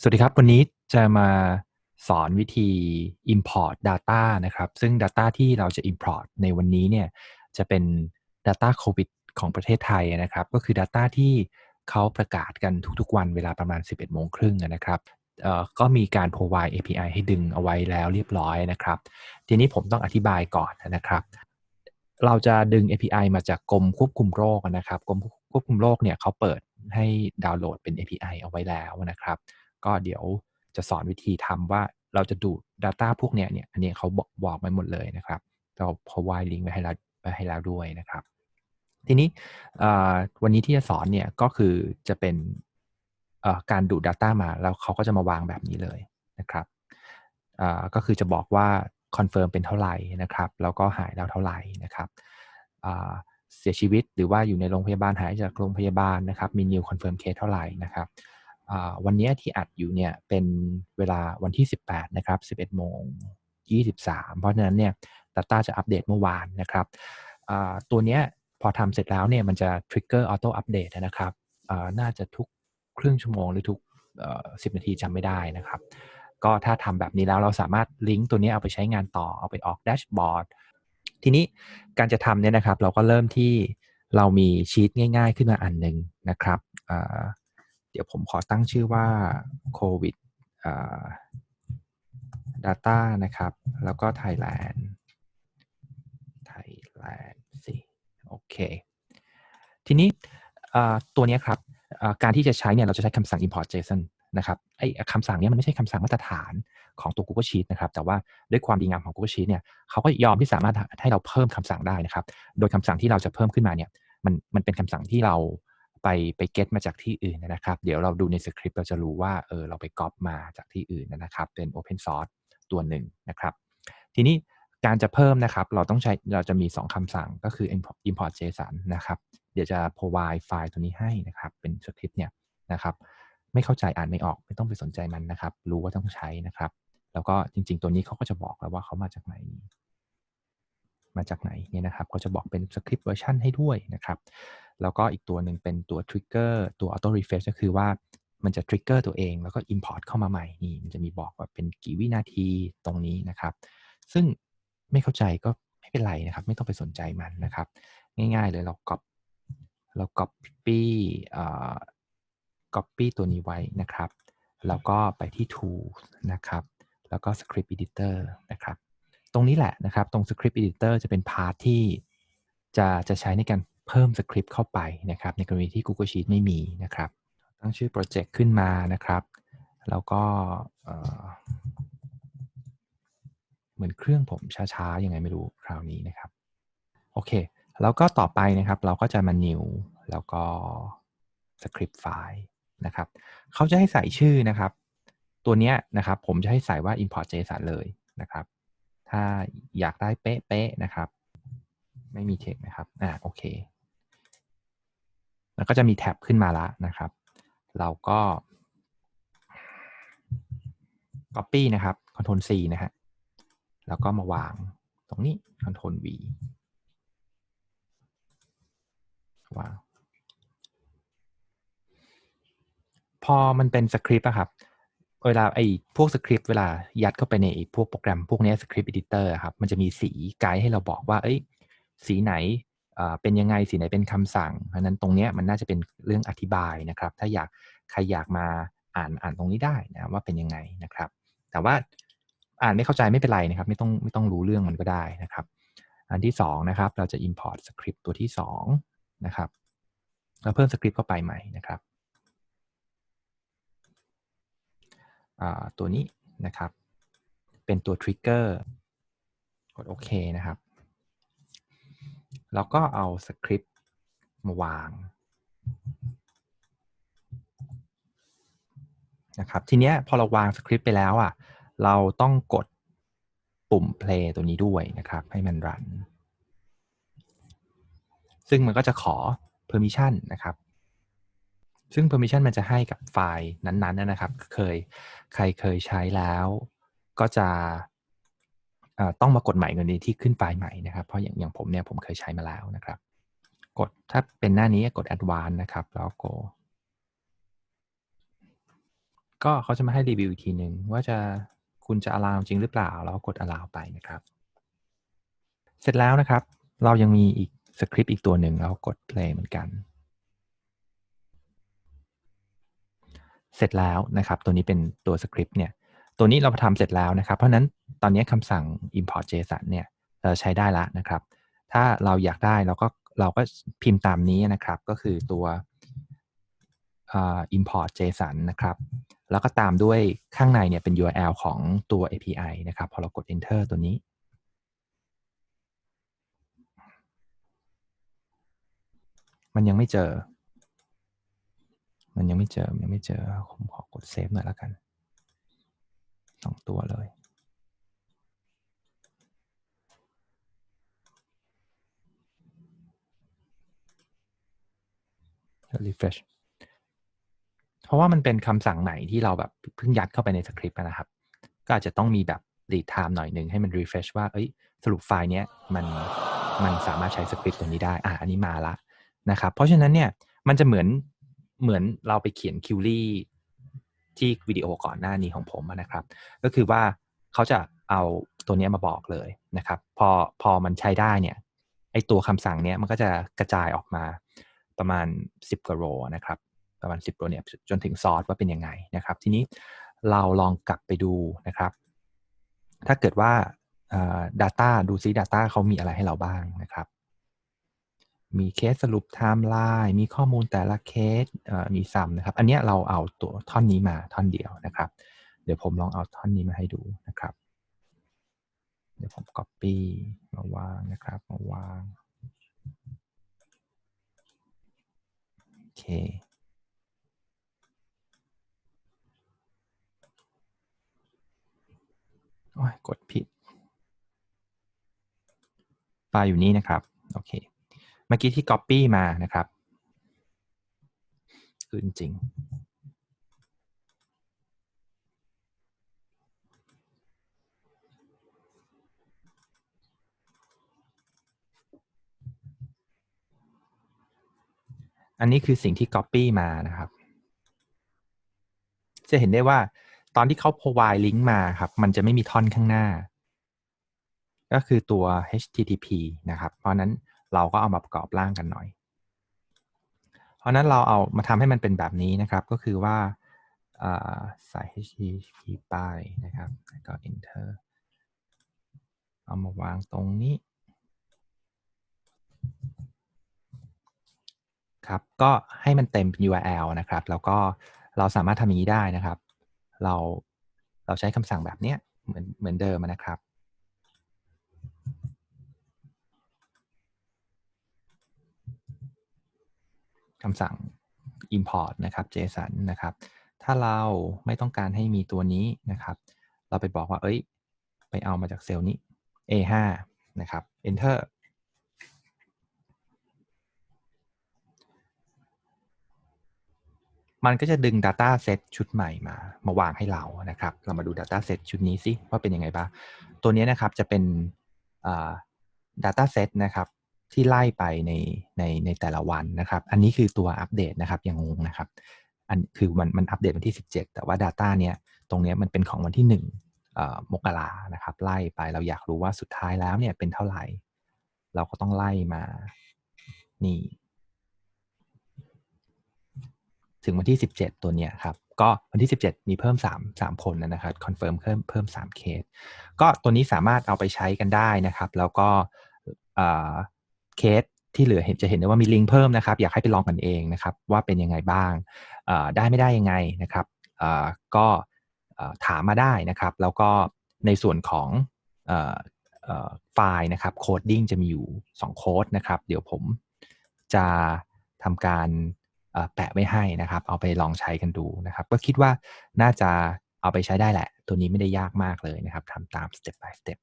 สวัสดีครับ วันนี้จะมาสอนวิธี import data นะครับ ซึ่ง data ที่เราจะ import ในวันนี้เนี่ยจะเป็น data COVID ของประเทศไทยนะครับ ก็คือ data ที่เขาประกาศกันทุกๆ วันเวลาประมาณ 11โมงครึ่งนะครับก็มีการ provide API ให้ดึงเอาไว้แล้วเรียบร้อยนะครับ ทีนี้ผมต้องอธิบายก่อนนะครับ เราจะดึง API มาจากกรมควบคุมโรคนะครับกรมควบคุมโรคเนี่ยเขาเปิดให้ดาวน์โหลดเป็น API เอาไว้แล้วนะครับ ก็เดี๋ยวจะสอนวิธีทำว่าเราจะดูด Data พวกเนี้ยเนี่ย อันนี้เขาบอกบอกไว้หมดเลยนะครับเรา provide link ไปให้เราไปให้แล้วด้วยนะครับ ทีนี้วันนี้ที่จะสอนเนี่ยก็คือจะเป็นการดูด Data มาแล้วเขาก็จะมาวางแบบนี้เลยนะครับก็คือจะบอกว่าคอนเฟิร์มเป็นเท่าไหร่นะครับแล้วก็หายแล้วเท่าไหร่นะครับเสียชีวิตหรือว่าอยู่ในโรงพยาบาลหายจากโรงพยาบาลนะครับมี new confirm case เท่าไหร่นะครับ วันนี้ที่อัดอยู่เนี่ยเป็นเวลาวันที่ 18 นะครับ 11โมง23 เพราะฉะนั้นเนี่ย Data จะอัปเดตเมื่อวานนะครับ ตัวเนี้ยพอทำเสร็จแล้วเนี่ยมันจะ trigger auto update นะครับ น่าจะทุกครึ่งชั่วโมงหรือทุก 10 นาทีจำไม่ได้นะครับ ก็ถ้าทำแบบนี้แล้วเราสามารถลิงก์ตัวนี้เอาไปใช้งานต่อเอาไปออกแดชบอร์ดทีนี้การจะทำเนี่ยนะครับ เราก็เริ่มที่เรามีชีตง่าย ๆ ขึ้นมาอันหนึ่งนะครับ ดี๋ยวผมขอตั้งชื่อว่าโควิด data นะครับ แล้วก็ Thailand Thailand สิโอเค ทีนี้ตัวนี้ครับการที่จะใช้เนี่ยเราจะใช้คำสั่ง import JSON นะครับไอ้คำสั่งนี้มันไม่ใช่คำสั่งมาตรฐานของตัว Google Sheet นะครับ แต่ว่าด้วยความดีงามของ Google Sheet เนี่ยเขาก็ยอมที่สามารถให้เราเพิ่มคำสั่งได้นะครับ โดยคำสั่งที่เราจะเพิ่มขึ้นมาเนี่ยมันมันเป็นคำสั่งที่เรา ไปไปเก็ตมาจากที่อื่นนะครับ เดี๋ยวเราดูในสคริปต์เราจะรู้ว่าเออเราไปก๊อปมาจากที่อื่นนะครับ เป็น Open Source ตัวหนึ่งนะครับ ทีนี้การจะเพิ่มนะครับ เราต้องใช้เราจะมี 2คำสั่งก็คือ import json นะครับ เดี๋ยวจะ provide ไฟล์ตัวนี้ให้นะครับ เป็นสคริปต์เนี่ยนะครับ ไม่เข้าใจอ่านไม่ออกไม่ต้องไปสนใจมันนะครับ รู้ว่าต้องใช้นะครับ แล้วก็จริง ๆ ตัวนี้เขาก็จะบอกแล้วว่าเขามาจากไหน มาจากไหนเนี่ยนะครับก็จะบอกเป็นสคริปต์เวอร์ชันให้ด้วยนะครับ แล้วก็อีกตัวหนึ่งเป็นตัวทริกเกอร์ตัว auto refresh ก็คือว่ามันจะทริกเกอร์ตัวเองแล้วก็ import เข้ามาใหม่นี่มันจะมีบอกว่าเป็นกี่วินาทีตรงนี้นะครับ ซึ่งไม่เข้าใจก็ไม่เป็นไรนะครับ ไม่ต้องไปสนใจมันนะครับ ง่ายๆเลยเราก๊อปเรา copy อ่า copy ตัวนี้ไว้นะครับ แล้วก็ไปที่ tools นะครับ แล้วก็ script editor นะครับ ตรงนี้แหละนะครับ ตรง script editor จะเป็นพาร์ทที่จะจะใช้ในการ เพิ่มสคริปต์เข้าไปนะครับในกรณีที่ Google Sheet ไม่มีนะครับตั้งชื่อโปรเจกต์ขึ้นมานะครับ แล้วก็เหมือนเครื่องผมช้าๆยังไงไม่รู้คราวนี้นะครับโอเค แล้วก็ต่อไปนะครับเราก็จะมา new แล้วก็สคริปต์ไฟล์นะครับเขาจะให้ใส่ชื่อนะครับ ตัวเนี้ยนะครับผมจะให้ใส่ว่า import json เลยนะครับ ถ้าอยากได้เป๊ะๆนะครับ ไม่มีเทคนะครับอ่าโอเค แล้วก็จะมีแท็บขึ้นมาละนะครับ เราก็ Copy นะครับ Ctrl C นะฮะ แล้วก็มาวางตรงนี้ Ctrl V วางพอมันเป็นสคริปต์อะครับ เวลาไอ้พวกสคริปต์เวลายัดเข้าไปในพวกโปรแกรมพวกนี้สคริปต์เอดิเตอร์ครับ มันจะมีสีไกด์ให้เราบอกว่า เอ้ย สีไหน เป็นยังไงสีไหนเป็นคำสั่ง เพราะนั้นตรงนี้มันน่าจะเป็นเรื่องอธิบายนะครับ ถ้าอยากใครอยากมาอ่านอ่านตรงนี้ได้นะว่าเป็นยังไงนะครับ แต่ว่าอ่านไม่เข้าใจไม่เป็นไรนะครับ ไม่ต้องไม่ต้องรู้เรื่องมันก็ได้นะครับ อันที่2นะครับเราจะ import สคริปต์ตัวที่2นะครับเราเพิ่มสคริปต์เข้าไปใหม่นะครับตัวนี้นะครับ เป็นตัว trigger กดโอเคนะครับ แล้วก็เอาสคริปต์มาวางนะครับทีนี้พอเราวางสคริปต์ไปแล้วอะเราต้องกดปุ่ม play ตัวนี้ด้วยนะครับ ให้มันรัน ซึ่งมันก็จะขอ permission นะครับ ซึ่ง permission มันจะให้กับไฟล์นั้นๆนะครับ เคยใครเคยใช้แล้ว ก็จะ ต้องมากดใหม่กรณีที่ขึ้นไฟล์ใหม่นะครับ เพราะอย่างอย่างผมเนี่ยผมเคยใช้มาแล้วนะครับ กดถ้าเป็นหน้านี้กด advanced นะครับ แล้วก็ก็เขาจะมาให้รีวิวอีกทีหนึ่งว่าจะคุณจะ allow จริงหรือเปล่า แล้วกด allow ไปนะครับ เสร็จแล้วนะครับ เรายังมีอีกสคริปต์อีกตัวหนึ่งเรากด play เหมือนกัน เสร็จแล้วนะครับ ตัวนี้เป็นตัวสคริปต์เนี่ย ตัวนี้เราทำเสร็จแล้วนะครับ เพราะนั้นตอนนี้คำสั่ง import json เนี่ยเราใช้ได้แล้วนะครับ ถ้าเราอยากได้เราก็เราก็พิมพ์ตามนี้นะครับ ก็คือตัว import json นะครับ แล้วก็ตามด้วยข้างในเนี่ยเป็น URL ของตัว API นะครับ พอเรากด enter ตัวนี้มันยังไม่เจอ มันยังไม่เจอ ยังไม่เจอ ผมขอกดเซฟหน่อยแล้วกัน สองตัวเลย refresh เพราะว่ามันเป็นคำสั่งใหม่ที่เราแบบเพิ่งยัดเข้าไปในสคริปต์นะครับ ก็อาจจะต้องมีแบบ read time หน่อยหนึ่งให้มัน refresh ว่า เอ้ย สรุปไฟล์เนี้ยมันมันสามารถใช้สคริปต์ตัวนี้ได้ อะ อันนี้มาละนะครับ เพราะฉะนั้นเนี่ย มันจะเหมือนเหมือนเราไปเขียนคิวรี่ ที่วิดีโอก่อนหน้านี้ของผมนะครับ ก็คือว่าเขาจะเอาตัวนี้มาบอกเลยนะครับ พอพอมันใช้ได้เนี่ยไอตัวคำสั่งเนี้ยมันก็จะกระจายออกมาประมาณ 10กว่าโรนะครับ ประมาณ 10โรเนี่ยจนถึงซอสว่าเป็นยังไงนะครับ ทีนี้เราลองกลับไปดูนะครับ ถ้าเกิดว่า Data ดูซิ Data เขามีอะไรให้เราบ้างนะครับ มีเคสสรุปไทม์ไลน์มีข้อมูลแต่ละเคสมีซัมนะครับ อันนี้เราเอาตัวท่อนนี้มาท่อนเดียวนะครับ เดี๋ยวผมลองเอาท่อนนี้มาให้ดูนะครับ เดี๋ยวผม Copy มาวางนะครับมาวางโอเคโอ้ยกดผิดไฟล์อยู่นี่นะครับ โอเค เมื่อกี้ที่ Copy มานะครับคือจริงอันนี้คือสิ่งที่ Copy มานะครับ จะเห็นได้ว่าตอนที่เขา provide link มาครับ มันจะไม่มีท่อนข้างหน้า ก็คือตัว HTTP นะครับ เพราะนั้น เราก็เอามาประกอบร่างกันหน่อย เพราะนั้นเราเอามาทำให้มันเป็นแบบนี้นะครับ ก็คือว่าใส่ HTTP ไปนะครับแล้วก็ enter เอามาวางตรงนี้ครับ ก็ให้มันเต็ม URL นะครับ แล้วก็เราสามารถทำอย่างนี้ได้นะครับ เราเราใช้คำสั่งแบบนี้เหมือนเหมือนเดิมนะครับำสั่ง import นะครับ json นะครับ ถ้าเราไม่ต้องการให้มีตัวนี้นะครับ เราไปบอกว่า เอ้ย ไปเอามาจากเซลล์นี้ a5 นะครับ enter มันก็จะดึง Data Set ชุดใหม่มา มาวางให้เรานะครับ เรามาดู Data Set ชุดนี้สิว่าเป็นยังไงบ้าง ตัวนี้นะครับจะเป็น Data Set นะครับ ที่ไล่ไปในในในแต่ละวันนะครับ อันนี้คือตัวอัปเดตนะครับยังงงนะครับ อันคือมันมันอัปเดตวันที่ 17 แต่ว่า Data เนี้ยตรงนี้มันเป็นของวันที่1มกรานะครับ ไล่ไปเราอยากรู้ว่าสุดท้ายแล้วเนี่ยเป็นเท่าไหร่ เราก็ต้องไล่มานี่ถึงวันที่ 17 ตัวเนี้ยครับ ก็วันที่ 17 มีเพิ่ม 3 3 คนนะครับคอนเฟิร์มเพิ่มเพิ่ม 3 เคส ก็ตัวนี้สามารถเอาไปใช้กันได้นะครับ แล้วก็ เคสที่เหลือเห็นจะเห็นได้ว่ามีลิงก์เพิ่มนะครับ อยากให้ไปลองกันเองนะครับ ว่าเป็นยังไงบ้างได้ไม่ได้ยังไงนะครับก็ถามมาได้นะครับ แล้วก็ในส่วนของไฟล์นะครับโคดดิ้งจะมีอยู่ 2 โค้ดนะครับ เดี๋ยวผมจะทำการแปะไว้ให้นะครับ เอาไปลองใช้กันดูนะครับ ก็คิดว่าน่าจะเอาไปใช้ได้แหละ ตัวนี้ไม่ได้ยากมากเลยนะครับทำตาม step by step